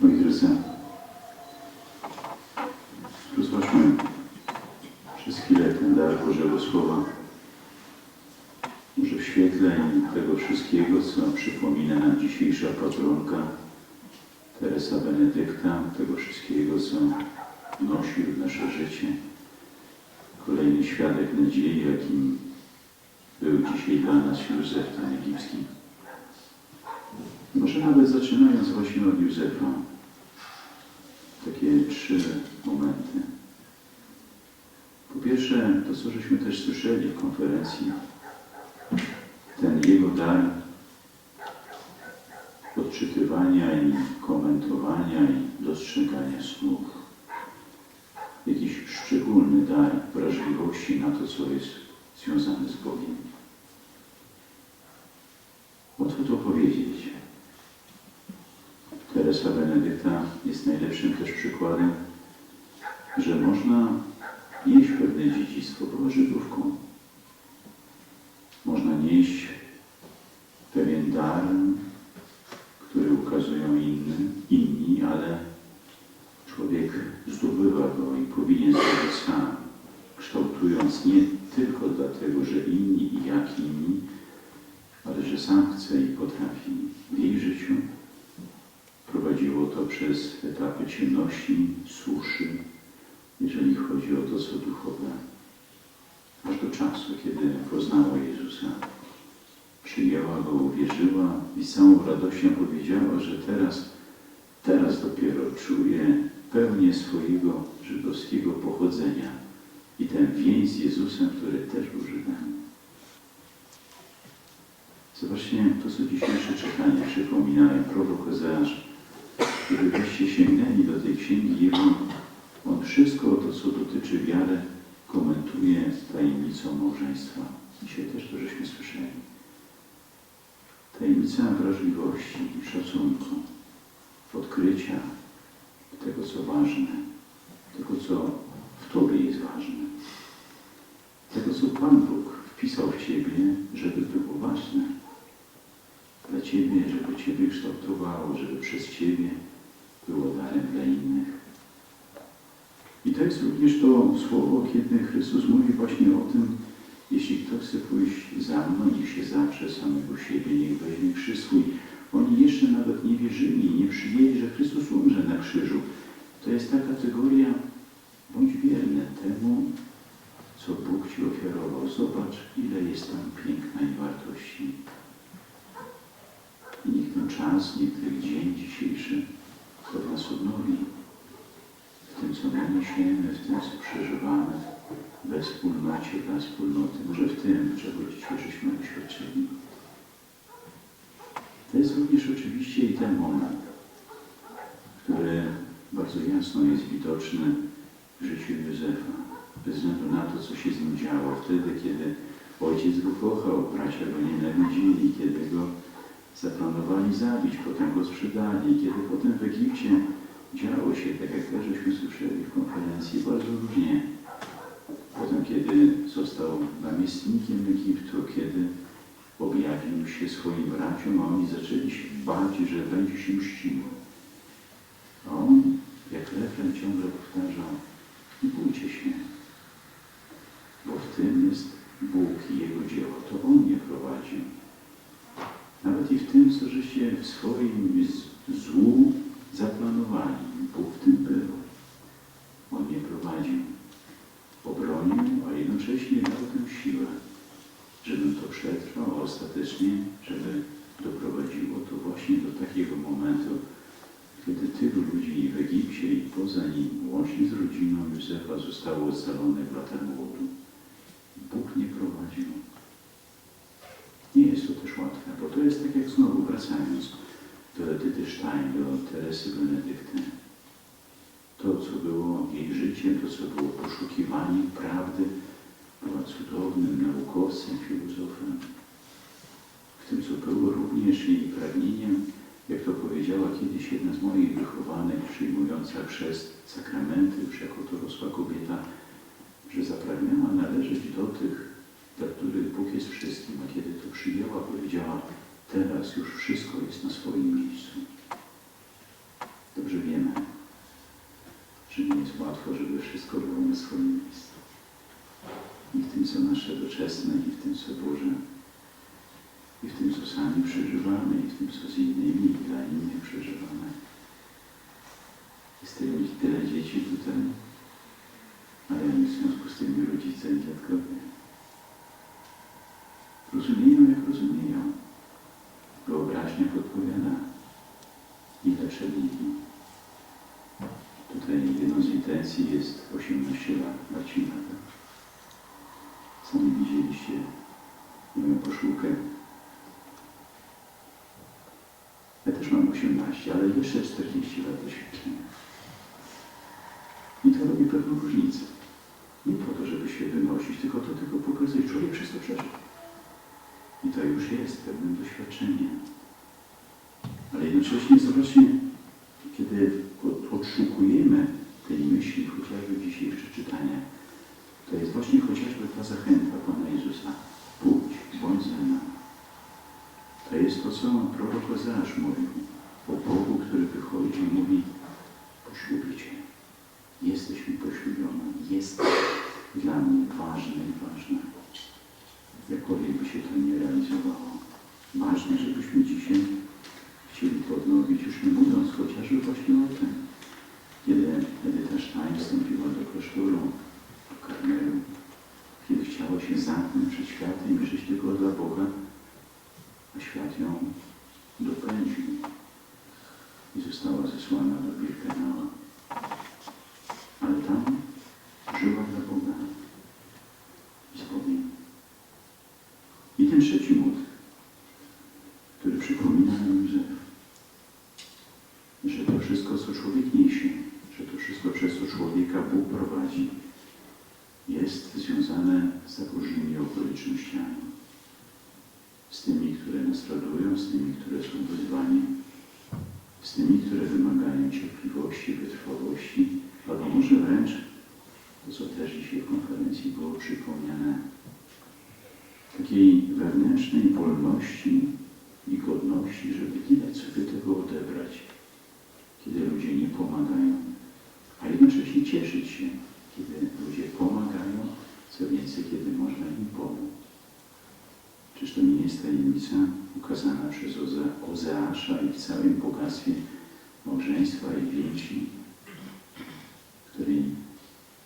Moi drodzy, rozważmy przez chwilę ten dar Bożego Słowa. Może w świetle tego wszystkiego, co przypomina nam dzisiejsza patronka Teresa Benedykta, tego wszystkiego, co wnosi w nasze życie. Kolejny świadek nadziei, jakim był dzisiaj dla nas Józef ten egipski. Może nawet zaczynając właśnie od Józefa. Takie trzy momenty. Po pierwsze, to co żeśmy też słyszeli w konferencji, ten jego dar odczytywania i komentowania i dostrzegania snów. Jakiś szczególny dar wrażliwości na to, co jest związane z Bogiem. Łatwo to powiedzieć. Teresa Benedykta jest najlepszym też przykładem, że można nieść pewne dziedzictwo, była Żydówką. Można nieść pewien dar, który ukazują inny, inni, ale człowiek zdobywa go i powinien zrobić sam, kształtując nie tylko dlatego, że inni i jak inni, ale że sam chce i potrafi. W jej życiu przez etapy ciemności, suszy, jeżeli chodzi o to, co duchowe. Aż do czasu, kiedy poznała Jezusa, przyjęła Go, uwierzyła i z całą radością powiedziała, że teraz, teraz dopiero czuje pełnię swojego żydowskiego pochodzenia i ten więź z Jezusem, który też był Żydem. Zobaczcie to, co dzisiejsze czytania przypominają. Prorok Ozeasz, gdybyście sięgnęli do tej księgi on wszystko to, co dotyczy wiary, komentuje tajemnicą małżeństwa. Dzisiaj też to żeśmy słyszeli. Tajemnica wrażliwości, szacunku, odkrycia tego, co ważne, tego, co w Tobie jest ważne, tego, co Pan Bóg wpisał w Ciebie, żeby było ważne dla Ciebie, żeby Ciebie kształtowało, żeby przez Ciebie było darem dla innych. I to jest również to słowo, kiedy Chrystus mówi właśnie o tym, jeśli kto chce pójść za mną, niech się zaprze samego siebie, niech weźmie krzyż swój. Oni jeszcze nawet nie wierzyli, nie przyjęli, że Chrystus umrze na krzyżu. To jest ta kategoria, bądź wierny temu, co Bóg Ci ofiarował. Zobacz, ile jest tam piękna i wartości. I niech ten czas, niech ten dzień dzisiejszy to nas odnowi. W tym, co my niesiemy, w tym, co przeżywamy, we wspólnocie, dla wspólnoty, może w tym, czego dzisiaj żeśmy doświadczyli. To jest również oczywiście i ten moment, który bardzo jasno jest widoczny w życiu Józefa. Bez względu na to, co się z nim działo. Wtedy, kiedy ojciec go kochał, bracia go nienawidzili, zaplanowali zabić, potem go sprzedali, kiedy potem w Egipcie działo się, tak jak też żeśmy słyszeli w konferencji, bardzo różnie. Potem, kiedy został namiestnikiem Egiptu, kiedy objawił się swoim braciom, a oni zaczęli się bać, że będzie się mścił. A on, jak refren ciągle powtarzał, nie bójcie się, bo w tym jest Bóg i Jego dzieło. To On mnie prowadził. Nawet i w tym, co żeście w swoim z- złu zaplanowali, Bóg w tym był. On mnie prowadził, obronił, a jednocześnie dał tę siłę, żebym to przetrwał, a ostatecznie, żeby doprowadziło to właśnie do takiego momentu, kiedy tylu ludzi w Egipcie i poza nim, łącznie z rodziną Józefa, zostało ocalone w latach głodu. Bóg nie prowadził. Nie jest to też łatwe, bo to jest tak jak znowu wracając do Edyty Stein, do Teresy Benedykty. To, co było jej życiem, to, co było poszukiwaniem prawdy, była cudownym naukowcem, filozofem. W tym, co było również jej pragnieniem, jak to powiedziała kiedyś jedna z moich wychowanych, przyjmująca przez sakramenty, już jako dorosła kobieta, że zapragnęła należeć do tych, dla których Bóg jest wszystkim, a kiedy to przyjęła, powiedziała, teraz już wszystko jest na swoim miejscu. Dobrze wiemy, że nie jest łatwo, żeby wszystko było na swoim miejscu. I w tym, co nasze doczesne, i w tym, co Boże, i w tym, co sami przeżywamy, i w tym, co z innymi i dla innych przeżywamy. Jest tyle, dzieci tutaj, ale w związku z tymi rodzice i dziadkowie rozumieją, jak rozumieją. Wyobraźnia podpowiada, ile przebiegli. Tutaj jedną z intencji jest 18 lat Marcina. Tak? Sami widzieliście moją koszulkę. Ja też mam 18, ale jeszcze 40 lat doświadczenia. I to robi pewną różnicę. Nie po to, żeby się wynosić, tylko to tylko pokazuje, człowiek przez to przeżył. I to już jest pewnym doświadczeniem. Ale jednocześnie zobaczcie, kiedy od- odszukujemy tej myśli, chociażby w dzisiejszych czytaniach, to jest właśnie chociażby ta zachęta Pana Jezusa. Pójdź, bądź ze mną. To jest to, co prorok Ozeasz mówił o Bogu, który wychodzi i mówi poślubię Cię. Jesteś mi poślubiona. Jesteś dla mnie ważny i ważna. Jakkolwiek by się to nie realizowało. Ważne, żebyśmy dzisiaj chcieli to odnowić, już nie mówiąc chociażby właśnie o tym, kiedy Edyta Stein wstąpiła do klasztoru, do Karmelu, kiedy chciała się zamknąć przed światem i żyć tylko dla Boga, a świat ją dopędził i została zesłana do Birkenau. Ale tam żyła dla Boga i z Bogiem. I ten trzeci mód, który przypomina nam Józef, że to wszystko, co człowiek niesie, że to wszystko, przez co człowieka Bóg prowadzi, jest związane z tak różnymi okolicznościami. Z tymi, które nas radują, z tymi, które są wyzwaniem, z tymi, które wymagają cierpliwości, wytrwałości, albo może wręcz to, co też dzisiaj w konferencji było przypomniane, takiej wewnętrznej wolności i godności, żeby nie dać sobie tego odebrać, kiedy ludzie nie pomagają, a jednocześnie cieszyć się, kiedy ludzie pomagają, co więcej, kiedy można im pomóc. Czyż to nie jest tajemnica ukazana przez Oze- Ozeasza i w całym bogactwie małżeństwa i więzi, której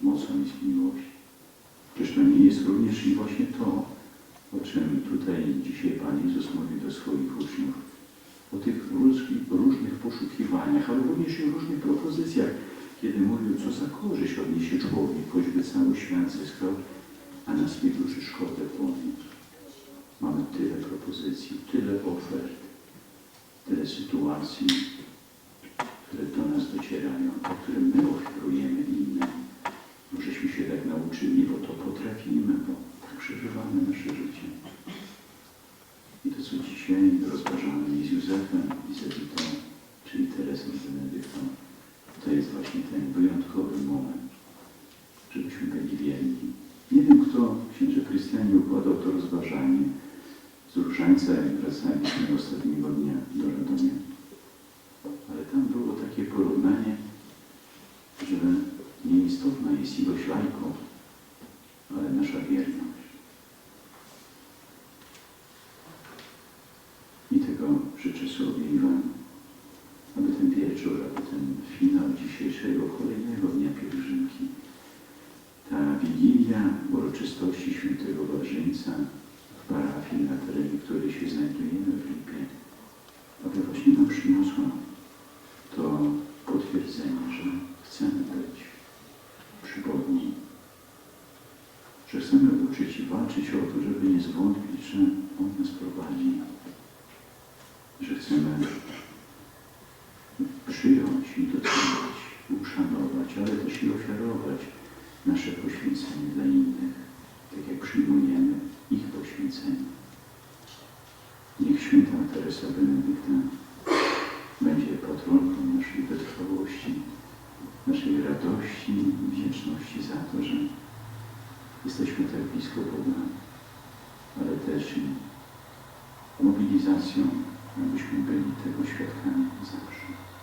mocą jest miłość. Czyż to nie jest również i właśnie to, o czym tutaj dzisiaj Pan Jezus mówi do swoich uczniów, o tych różnych, poszukiwaniach, ale również i różnych propozycjach, kiedy mówił, co za korzyść odniesie człowiek, choćby cały świat zyskał, a na swej duszy szkodę ponieść. Mamy tyle propozycji, tyle ofert, tyle sytuacji, które do nas docierają, które my oferujemy innym. Możeśmy się tak nauczyli, bo to potrafimy, bo tak przeżywamy nasze życie. I to, co dzisiaj rozważamy z Józefem, i z Edytą, czyli Teresą z Benedyktą, to jest właśnie ten wyjątkowy moment, żebyśmy byli wierni. Nie wiem, kto księże Krystianie układał to rozważanie z Różańca, jak wracaliśmy ostatniego dnia do Radomia. Ale tam było takie porównanie, że nieistotna jest ilość lajków, ale nasza wierność. I tego życzę sobie i Wam, aby ten wieczór, aby ten finał dzisiejszego kolejnego dnia pielgrzymki, ta wigilia uroczystości świętego Wawrzyńca w parafii, na terenie której się znajdujemy w Lipie, aby właśnie nam przyniosła to potwierdzenie, że chcemy być przy Bogu, że chcemy uczyć i walczyć o to, żeby nie zwątpić, że On nas prowadzi, przyjąć i docenić, uszanować, ale też i ofiarować nasze poświęcenie dla innych, tak jak przyjmujemy ich poświęcenie. Niech święta Teresa Benedykta będzie patronką naszej wytrwałości, naszej radości i wdzięczności za to, że jesteśmy tak blisko Boga, ale też i mobilizacją, abyśmy byli tego świadkami zawsze.